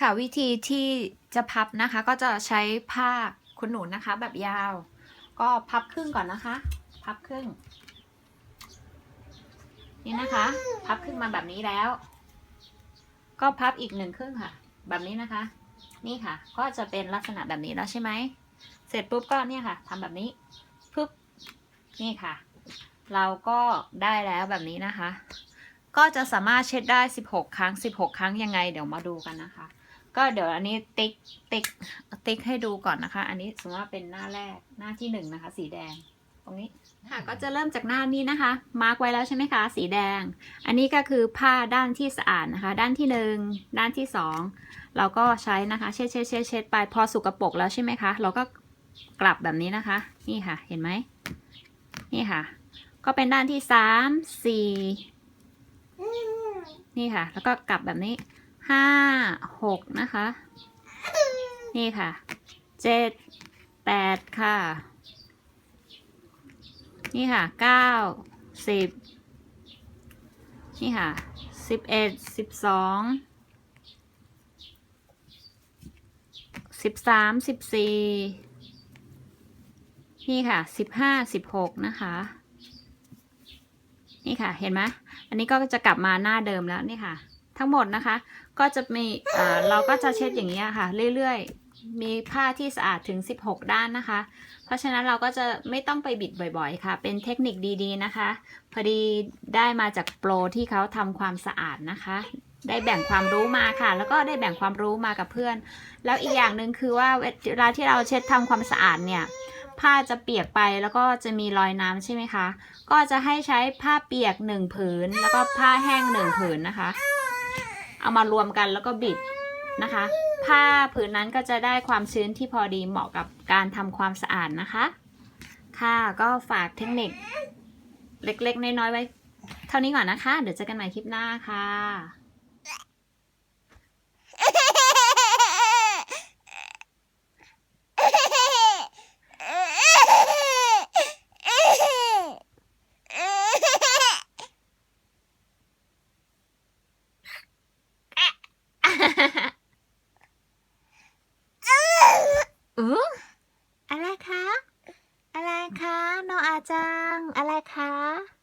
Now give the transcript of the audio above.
ค่ะวิธีที่จะพับนะคะก็จะใช้ผ้าขนหนูนะคะ แบบยาว ก็พับครึ่งก่อนนะคะ พับครึ่ง นี่นะคะ พับครึ่งมาแบบนี้แล้ว ก็พับอีกหนึ่งครึ่งค่ะ แบบนี้นะคะ นี่ค่ะ ก็จะเป็นลักษณะแบบนี้แล้วใช่ไหมเสร็จปุ๊บก็เนี่ยค่ะทำแบบนี้ปุ๊บนี่ค่ะ เราก็ได้แล้วแบบนี้นะคะ ก็จะสามารถเช็ดได้ 16 ครั้ง 16 ครั้งยังไง เดี๋ยวมาดูกันนะคะ ก็เดี๋ยวอันนี้ติ๊กติ๊กติ๊กให้ดูก่อนนะคะ อันนี้สมมติว่าเป็นหน้าแรกหน้าที่หนึ่งนะคะ สีแดงตรงนี้ค่ะก็จะเริ่มจากหน้านี้นะคะ มาร์กไว้แล้วใช่ไหมคะสีแดง อันนี้ก็คือผ้าด้านที่สะอาดนะคะ ด้านที่หนึ่งด้านที่สองเราก็ใช้นะคะเช็ดเช็ดเช็ดเช็ดไปพอสุกปรกแล้วใช่ไหมคะ เราก็กลับแบบนี้นะคะ นี่ค่ะเห็นไหมนี่ค่ะ ก็เป็นด้านที่สามสี่นี่ค่ะ แล้วก็กลับแบบนี้ ห้าหกนะคะ นี่ค่ะเจ็ดแปดค่ะ นี่ค่ะเก้าสิบนี่ค่ะสิบเอ็ดสิบสองสิบสามสิบสี่นี่ค่ะสิบห้าสิบหกนะคะ นี่ค่ะเห็นไหมอันนี้ก็จะกลับมาหน้าเดิมแล้วนี่ค่ะ ทั้งหมดนะคะ ก็จะมีเราก็จะเช็ดอย่างนี้ค่ะ เรื่อยๆ มีผ้าที่สะอาดถึง 16 ด้านนะคะ เพราะฉะนั้นเราก็จะไม่ต้องไปบิดบ่อยๆ ค่ะ เป็นเทคนิคดีๆนะคะ พอดีได้มาจากโปรที่เขาทำความสะอาดนะคะ ได้แบ่งความรู้มาค่ะ แล้วก็ได้แบ่งความรู้มากับเพื่อน แล้วอีกอย่างหนึ่งคือว่าเวลาที่เราเช็ดทำความสะอาดเนี่ยผ้าจะเปียกไปแล้วก็จะมีรอยน้ำใช่ไหมคะ ก็จะให้ใช้ผ้าเปียกหนึ่งผืน แล้วก็ผ้าแห้งหนึ่งผืนนะคะ เอามารวมกันแล้วก็บิดนะคะ ผ้าผืนนั้นก็จะได้ความชื้นที่พอดีเหมาะกับการทำความสะอาดนะคะ ค่ะก็ฝากเทคนิคเล็กๆ น้อยๆไว้ เท่านี้ก่อนนะคะ เดี๋ยวเจอกันใหม่คลิปหน้าค่ะ จัง อะไรคะ